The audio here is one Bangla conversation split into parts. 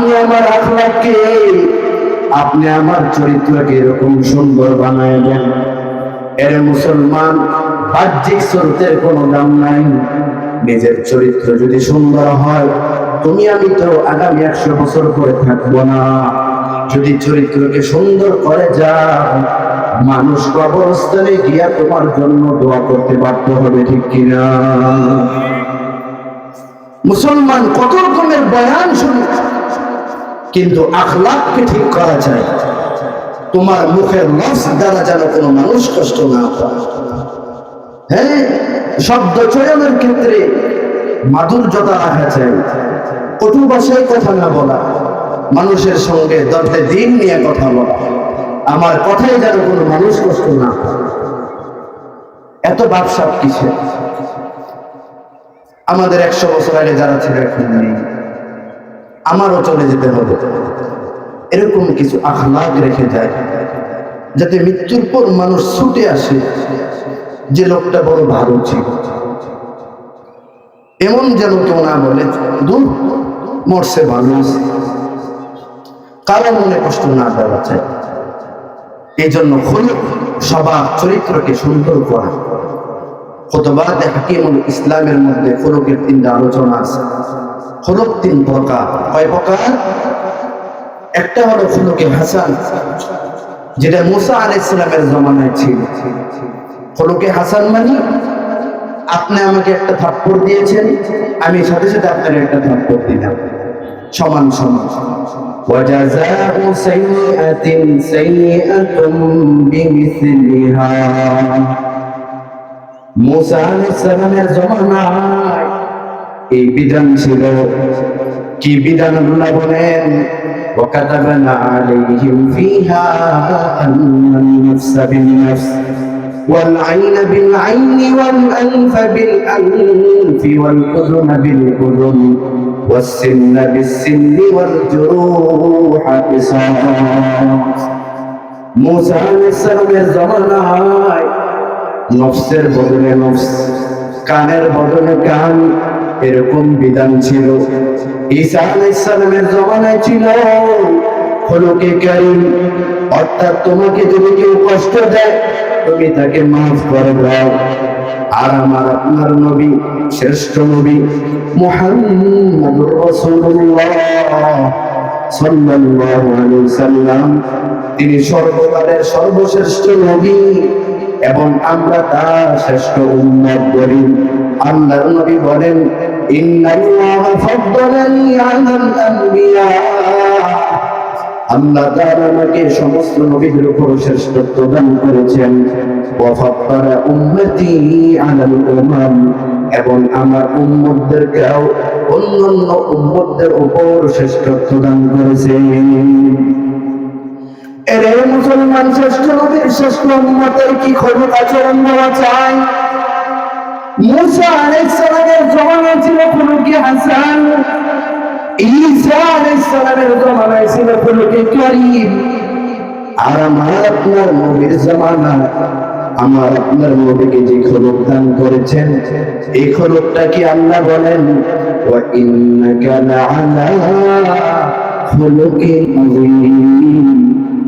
আপনি আমার আখলাকে আপনি আমার চরিত্রকে এরকম সুন্দর বানায় দেন। এর মুসলমান, বাহ্যিক চরিত্রের কোনো দাম নাই। নিজের চরিত্র যদি সুন্দর হয়, তুমি আমি তো আগামী একশো বছর পরে থাকব না। যদি চরিত্রকে সুন্দর করে যাও, মানুষ কবরস্থানে গিয়া তোমার জন্য দোয়া করতে বাধ্য হবে, ঠিক কিনা? মুসলমান কত রকমের বয়ান শুনে কিন্তু আখলাককে ঠিক করা যায়। তোমার মুখের লস দ্বারা যেন কোনো মানুষ কষ্ট না হ্যাঁ? শব্দ চয়নের ক্ষেত্রে মাধুর্যতা রাখা চাই কটু ভাষায় কথা না বলা। মানুষের সঙ্গে দর্দে দিন নিয়ে কথা বলা। আমার কথাই যেন কোনো মানুষ কষ্ট না এত বাপসাপ কিছু আমাদের একশো বছর আগে যারা ছিল এখন নেই। আমারও চলে যেতে হবে। এরকম কিছু আখলাগ রেখে যায়, যাতে মৃত্যুর পর মানুষ ছুটে আসে যে লোকটা বড় ভালো ছিল। এমন যেন কেউ না বলে, দূর, মরছে ভালো। কারও মনে কষ্ট না দেওয়া চাই। এই জন্য হলুক সবার চরিত্রকে সুন্দর করা। কতবার হাকিমুল ইসলামের মধ্যে হলুকের তিনটা আলোচনা আছে। হলুক তিন প্রকার কয় প্রকার একটা হলো হলুকে হাসান যেটা মুসা আল ইসলামের জমানায় ছিল হলুকে হাসান মানে আপনি আমাকে একটা থাপ্পড় দিয়েছেন আমি সাথে সাথে আপনার একটা থাপ্পড় দিলাম সমান সমান وجزاء سيئة سيئة بمثلها মুসা আলাইহিসসালামের জমানায় এই বিধান ছিল কি বিধান আল্লাহ বলেন وكتبنا عليهم فيها أن النفس بالنفس والعين بالعين والأنف بالأنف والأذن بالأذن والسن بالسن والجروح قصاص موسى عليه السلام জমানায় নফসের বদলে নফস কানের বদলে কান এরকম বিধান ছিল। ঈসা আলাইহিস সালামের জমানায় ছিল হলুকে কারিম, অর্থাৎ তোমাকে যদি কেউ কষ্ট দেয়, তুমি তাকে মাফ করে দাও। আর আমার আপনার নবী, শ্রেষ্ঠ নবী মুহাম্মদুর রাসূলুল্লাহ সাল্লাল্লাহু আলাইহি সাল্লাম, তিনি সর্বকালের সর্বশ্রেষ্ঠ নবী এবং আমরা তার শ্রেষ্ঠ উম্মত বলি আল্লাহর নবী বলেন, ইন্নাল্লাহ ফাদ্দালানি আলাল আল্লাহ তাআলা আমাকে সমস্ত নবীদের উপর শ্রেষ্ঠত্ব দান করেছেন। ওয়াফাত্তারা উম্মতি আলাল উমাম। এবং আমার উম্মতদেরকেও অন্যান্য উম্মতদের উপর শ্রেষ্ঠত্ব দান করেছেন। এরে মুসলমান, শ্রেষ্ঠ নবীর শ্রেষ্ঠ উম্মতের কি খবর আচরণ করা চাই? মুসা আলাইহিস জমানা ছিল খুলুকে হাসান? ঈসা আলাইহিস সালামের জমানায় ছিল খুলুকে কারীম? আর আমার আপনার নবীর জামানা, আমার আপনার নবীকে যে খলক দান করেছেন, এই খলকটা কি আল্লাহ বলেন? ওয়া ইন্নাকা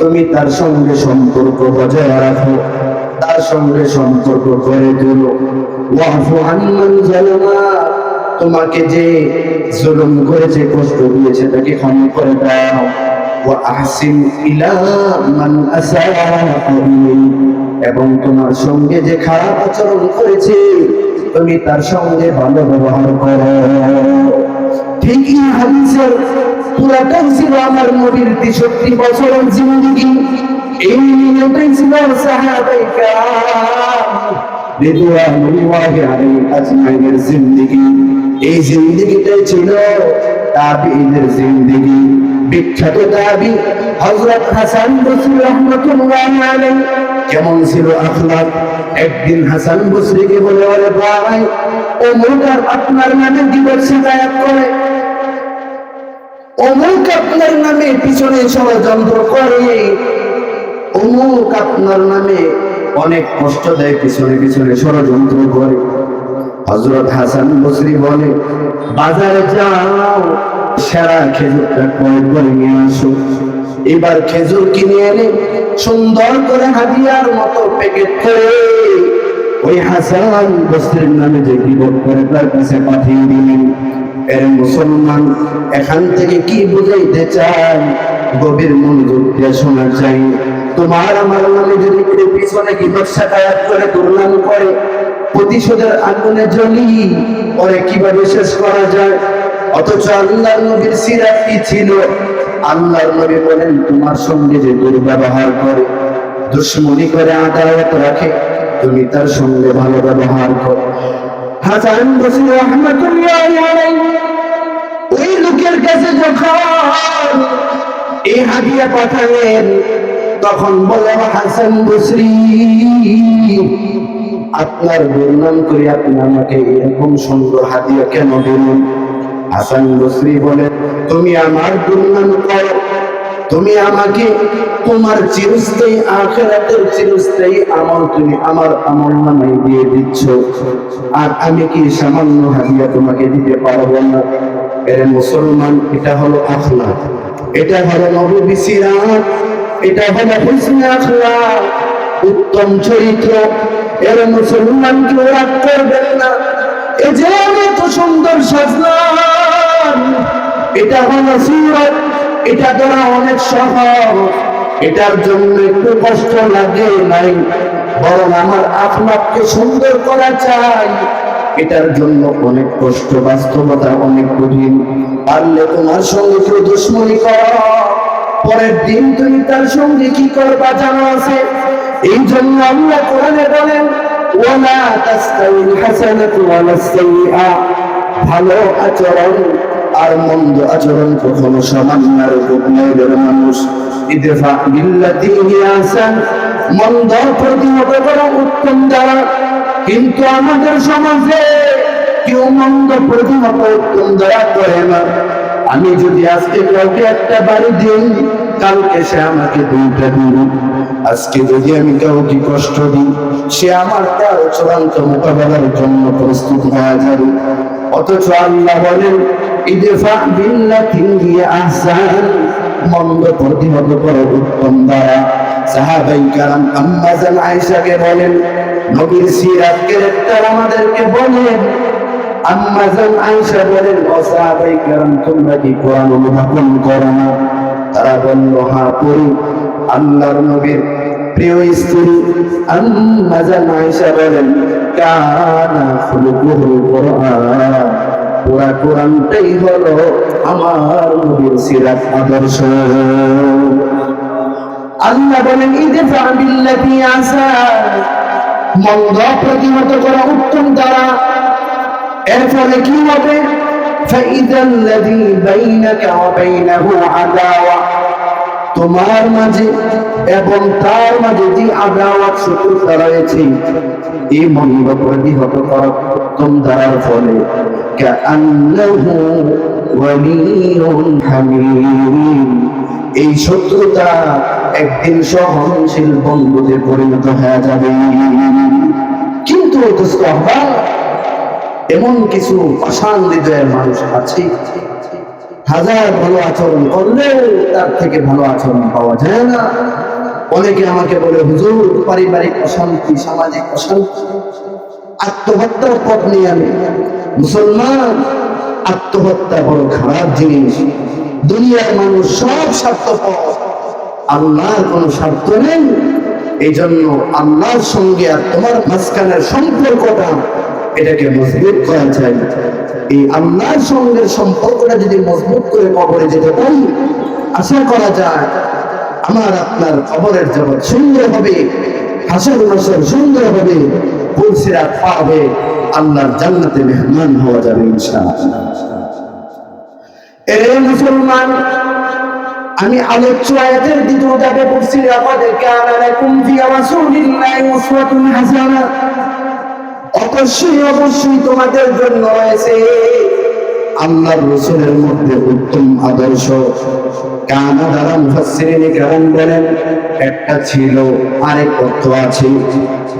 তুমি তার সঙ্গে সম্পর্ক বজায় রাখো, তার সঙ্গে সম্পর্ক করে জালামা, তোমাকে যে জুলুম করেছে কষ্ট দিয়েছে, তাকে ক্ষমা করে দাও। এবং তোমার সঙ্গে যে খারাপ আচরণ করেছে, তুমি তার সঙ্গে ভালো ব্যবহার করো। ঠিক এই হাদিসের পুরাটাই ছিল আমার নবীর জিন্দগি। এই ছিল বিখ্যাত হাসান বসরি রহমাতুল্লাহ কেমন ছিল আখলাক? একদিন হাসান বসরিকে বলে বলে ভাই, অমুক আর আপনার নামে দিবস শিকায়ত করে। অমুক আপনার নামে পিছনে ষড়যন্ত্র করে। অমুক আপনার নামে অনেক কষ্ট দেয়, পিছনে পিছনে ষড়যন্ত্র করে। হজরত হাসান বসরি বলে, বাজারে যাও, সেরা খেজুরটা ক্রয় করে নিয়ে আসো। এবার খেজুর কিনে এনে সুন্দর করে হাদিয়ার মতো প্যাকেট করে ওই হাসান বস্ত্রের নামে যে বিপদ করে তার কাছে পাঠিয়ে দিলেন। এর মুসলমান এখান থেকে কি বুঝাইতে চায় গভীর মনোযোগ দিয়ে শোনা চাই তোমার আমার নামে যদি কেউ পিছনে কি বর্ষাকায়াত করে, দুর্নাম করে, প্রতিশোধের আগুনে জ্বলি পরে কীভাবে শেষ করা যায়? অথচ আল্লাহর নবীর সিরাত কি ছিল? আল্লাহর নবী বলেন, তোমার সঙ্গে যে দুর্ব্যবহার করে, দুশ্মনী করে আদালত রাখে, তুমি তার সঙ্গে ভালো ব্যবহার করো। হাসান বসরি রহমাতুল্লাহ ওই লোকের কাছে যখন এই হাদিয়া পাঠালেন, তখন বলে, হাসান বসরি, আপনার দুর্নাম করে আপনি আমাকে এরকম সুন্দর হাদিয়া কেন দিলেন? হাসান বসরি বলে, তুমি আমার দুর্নাম করো। তুমি আমাকে তোমার চিরস্থায়ী, আখেরাতের চিরস্থায়ী আমল তুমি আমার আমল নামে দিয়ে দিচ্ছ। আর আমি কি সামান্য হাদিয়া তোমাকে দিতে পারব না? এর মুসলমান, এটা হলো আখলা এটা হলো নবী সিরাত। এটা হলো হুসনে আখলা উত্তম চরিত্র। এর মুসলমান, কেউ রাগ করবেন না। এ যে এত সুন্দর সাজলাম। এটা হলো সুরত। এটা ধরা অনেক সহজ। এটার জন্য একটু কষ্ট লাগে নাই, বরং আমার আপনাকে সুন্দর করা চাই। এটার জন্য অনেক কষ্ট, বাস্তবতা অনেক কঠিন। পারলে তোমার সঙ্গে কেউ দুশ্মনী কর। পরের দিন তুমি তার সঙ্গে কি করবা জানো আছে? এই জন্য আমরা কোরআনে বলেন, ওয়ালা তাস্তাউল হাসানাতু ওয়ালাস সাইয়্যা ভালো আচরণ আর মন্দ আচরণ কখনো সমান না রূপনের মানুষ। ইদফা বিল্লাতি আহসান মন্দ প্রতিহত করা উত্তম দ্বারা। কিন্তু আমাদের সমাজে কেউ মন্দ প্রতিহত উত্তম দ্বারা করে না। আমি যদি আজকে কাউকে একটা বাড়ি দিই, কালকে সে আমাকে দুইটা দিল আজকে যদি আমি কাউকে কষ্ট দিই, সে আমার তার চূড়ান্ত মোকাবেলার জন্য প্রস্তুত হয়ে যাবে। অথচ আল্লাহ বলেন ইদফা বিল্লাতি হিয়া বলেন, নবীর সিরাত ক্যারেক্টার আমাদেরকে বলেন। আম্মাজান আয়েশা বলেন, ও সাহাবাই কারাম, তোমরা কি কোরআন অনুধাবন করো না? তারা বলল হ্যাঁ পড়ি আল্লাহর নবীর প্রিয় স্ত্রী আম্মাজান আয়েশা বলেন, কানা খুলুকুহুল কোরআন। পুরা কোরআনটাই হলো আমার নবীর সিরাত আদর্শ। আল্লাহ বলেন, ইদফা বিল্লাতি আসা। মন্দ প্রতিহত করা উত্তম দ্বারা। এরপরে কি হবে? তোমার মাঝে এবং তার মাঝে যে আদাওয়াত শত্রুতা রয়েছে, এই মন্দ প্রতিহত করা উত্তম দ্বারার ফলে এই শত্রুতা একদিন সহনশীল বন্ধুতে পরিণত হয়ে যাবে। কিন্তু এমন কিছু অশান মানুষ আছে। হাজার ভালো আচরণ করলেও তার থেকে ভালো আচরণ পাওয়া যায় না। অনেকে আমাকে বলে, হুজুর, পারিবারিক অশান্তি, সামাজিক অশান্তি আত্মহত্যার পথ নিয়ে আমি। মুসলমান আত্মহত্যা বড় খারাপ জিনিস। দুনিয়ার মানুষ সব স্বার্থপর। আল্লাহর কোনো স্বার্থ নেই। এই জন্য আল্লাহর সঙ্গে আর তোমার মাঝখানের সম্পর্কটা এটাকে মজবুত করা চাই। এই আল্লাহর সঙ্গে সম্পর্কটা যদি মজবুত করে কবরে যেতে পারি, আশা করা যায় আমার আপনার কবরের জগৎ সুন্দর হবে হাসর নাসর সুন্দর হবে। পুলসিরাত পাবে, আল্লাহর জান্নাতে মেহমান হওয়া যাবে ইনশাআল্লাহ। মুসলমান, আমি আলোচ্য আয়াতের পড়ছি রাসূলিল্লাহি উসওয়াতুন হাসানাহ অবশ্যই অবশ্যই তোমাদের জন্য রয়েছে আল্লাহর রসুলের মধ্যে উত্তম আদর্শ। কানা দ্বারা মুফাসসিরিন কেরাম বলেন একটা ছিল, আরেক অর্থ আছে।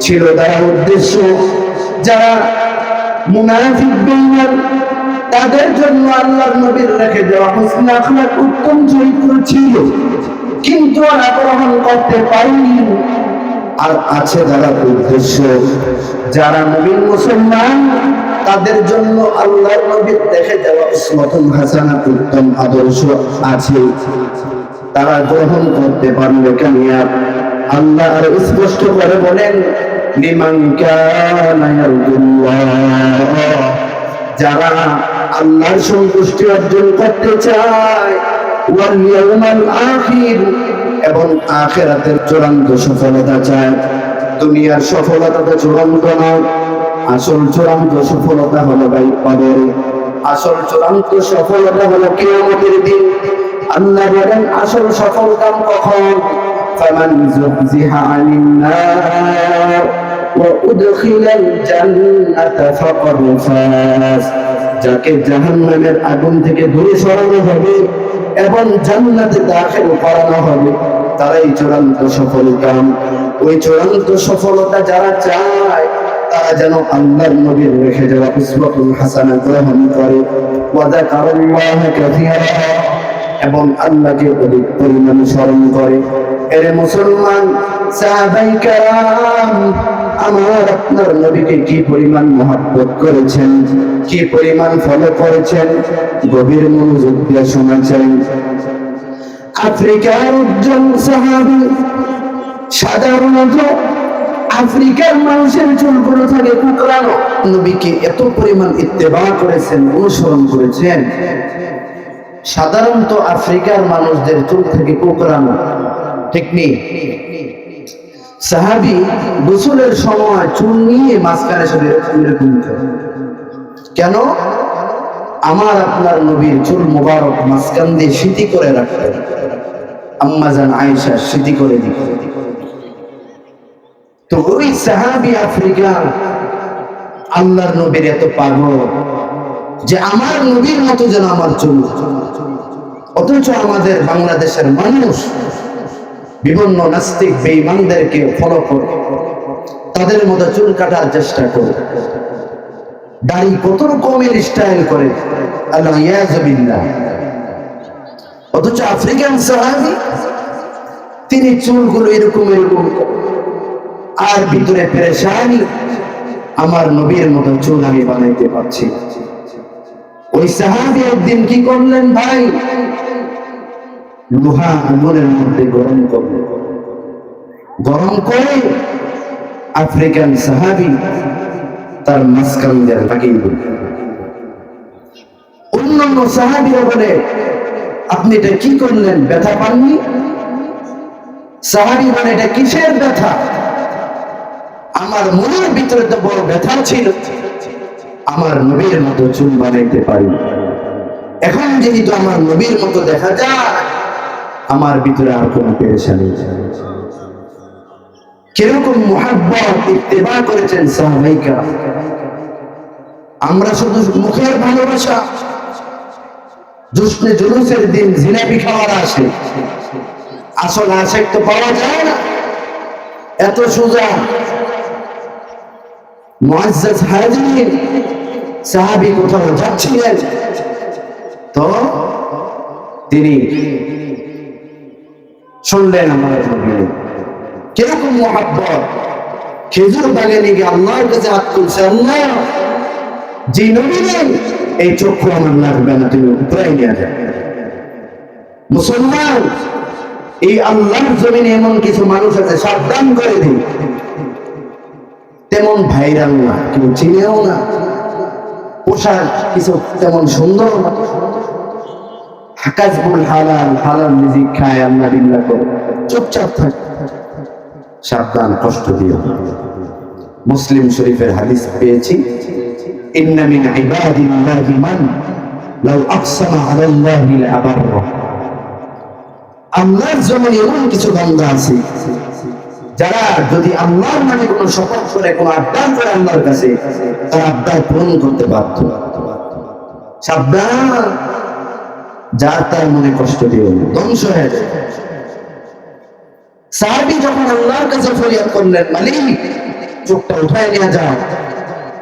ছিল দ্বারা উদ্দেশ্য যারা মুনাফিক বেঈমান তাদের জন্য আল্লাহর নবীর রেখে দেওয়া হুসন আখলাক উত্তম চরিত্র ছিল। কিন্তু ওরা গ্রহণ করতে পারেনি। আর আছে যারা উদ্দেশ্য যারা নবীন মুসলমান, তাদের জন্য আল্লাহর নবীর দেখে দেওয়া উসমাতুল হাসানা উত্তম আদর্শ আছে। তারা গ্রহণ করতে পারলে কামিয়াব আল্লাহ আর স্পষ্ট করে বলেন যারা আল্লাহর সন্তুষ্টি অর্জন করতে চায় এবং আখেরাতের চূড়ান্ত সফলতা চায়। দুনিয়ার সফলতা তো চূড়ান্ত নয় আসল চূড়ান্ত সফলতা হলো ভাই কবরে আসল চূড়ান্ত সফলতা হলো কিয়ামতের দিন। আল্লাহ বলেন আসল সফল কাম কখন ফামান যুহজিহা আনিন নার وأدخل الجنة فقد فاز যাকে জাহান্নামের আগুন থেকে দূরে সরানো হবে এবং জান্নাতে দাখিল করানো হবে তারাই চূড়ান্ত সফল কাম ওই চূড়ান্ত সফলতা যারা চায় তারা যেন আল্লাহর নবীর রেখে যাওয়া উসওয়াতুল হাসানা গ্রহণ করে ওয়া যাকারাল্লাহ কাসীরা এবং আল্লাহকে অধিক পরিমাণ স্মরণ করে। এর মুসলমান আমার আপনার নবীকে কি পরিমাণ মহাব্বত করেছেন, কি পরিমাণ ফলো করেছেন? গভীর মনোযোগ দিয়ে শোনাচ্ছেন আফ্রিকার উজ্জ্বল সাহাবি, সাধারণত আফ্রিকার মানুষের চুলগুলো থাকে কুকরানো নবীকে এত পরিমাণ ইত্তেবা করেছেন, অনুসরণ করেছেন। সাধারণত আফ্রিকার মানুষদের চুল থেকে কোকড়ানো। ঠিক নেই? সাহাবি গোসলের সময় চুল নিয়ে মাঝখানে সাথে এরকম কেন? আমার আপনার নবীর চুল মোবারক মাঝখান দিয়ে স্মৃতি করে রাখতেন আম্মাজান আয়েশা স্মৃতি করে দিত। তো ওই সাহাবি আফ্রিকা আল্লাহর নবীর এত পাগল। যে আমার নবীর মতো যেন আমার চুল অথচ আমাদের বাংলাদেশের মানুষ বিভিন্ন নাস্তিক বেঈমানদেরকে ফলো করে। তাদের মতো চুল কাটার চেষ্টা করে। দাড়ি কত রকমের স্টাইল করে। আল্লাহ অথচ আফ্রিকান সাহাবি, তিনি চুলগুলো এরকম এরকম আর ভিতরে পেরেশানি। আমার নবীর মতো চুল আমি বানাইতে পারছি। ওই সাহাবি একদিন কি করলেন ভাই? লোহা আগুনের মধ্যে গরম করলেন। গরম করে আফ্রিকান সাহাবি তার মাঝখান দিয়ে লাগিয়ে দিল অন্যান্য সাহাবিরা বলে, আপনি এটা কি করলেন? ব্যথা পাননি? সাহাবি বলে, এটা কিসের ব্যথা? আমার মনের ভিতরে তো বড় ব্যথা ছিল। আমার নবীর মতো চুল বানাইতে পারি। এখন যেহেতু আমার নবীর মতো দেখা যায়, আমার ভিতরে আর কোনো পেরেশানি কীরকম ইত্তেবা করেছেন সাহাবাইকা। আমরা শুধু মুখের ভালোবাসা, জুসনে জুলুসের দিন জিলাপি খাওয়ার আসে। আসল আশেক তো পাওয়া যায় না। এত সোজা। মুআজ্জাজ হাজির সাহাবী কোথাও যাচ্ছিলেন? তো তিনি শুনলেন আমার কীরকম মহাব্বত? খেজুর বাগানে গিয়ে আল্লাহর কাছে হাত তুলছে, আল্লাহ যে নবী এই চক্ষু আমার লাগবে না, তুমি নিয়ে মুসলমান, এই আল্লাহর জমিনে এমন কিছু মানুষ আছে, সাবধান করে তেমন ভাইরাল না, কেউ চিনেও না। পোশাক, কিছু তেমন সুন্দর হালাল হালাল খায় করে। চুপচাপ সাবধান, কষ্ট দিও। মুসলিম শরীফের হাদিস পেয়েছি। ইন্না মিন ইবাদিল্লাহি মান লাউ আকসামা আলাল্লাহি আল্লাহর জন্য এমন কিছু বান্দা আছে যারা যদি আল্লাহর মানে কোনো শপথ করে, কোনো আবদার করে আল্লাহর কাছে, তার আবদার পূরণ করতে বাধ্য। সাবধান। যার তার মনে কষ্ট দিও ধ্বংস হয়ে যাবে। সাহাবি যখন আল্লাহর কাছে ফরিয়াদ করলেন, মালিক, চোখটা উঠায় নিয়ে যাও।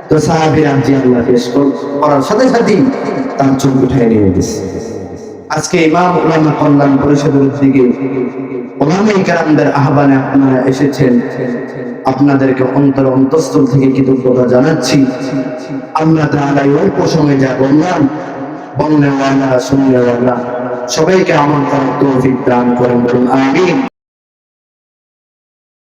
তো সাহাবি রাজি আল্লাহ পেশ করার সাথে সাথেই তার চোখ উঠায় নিয়ে গেছে। আজকে ইমাম উলামা কল্যাণ পরিষদের দিকে ওলামাই কারামদের আহ্বানে আপনারা এসেছেন। আপনাদেরকে অন্তর অন্তঃস্থল থেকে কৃতজ্ঞতা জানাচ্ছি। আমরা তাহলে অল্প সময় যা বললাম বলনেওয়ালা শুননেওয়ালা সবাইকে আমল করার তৌফিক দান করেন বলুন, আমিন।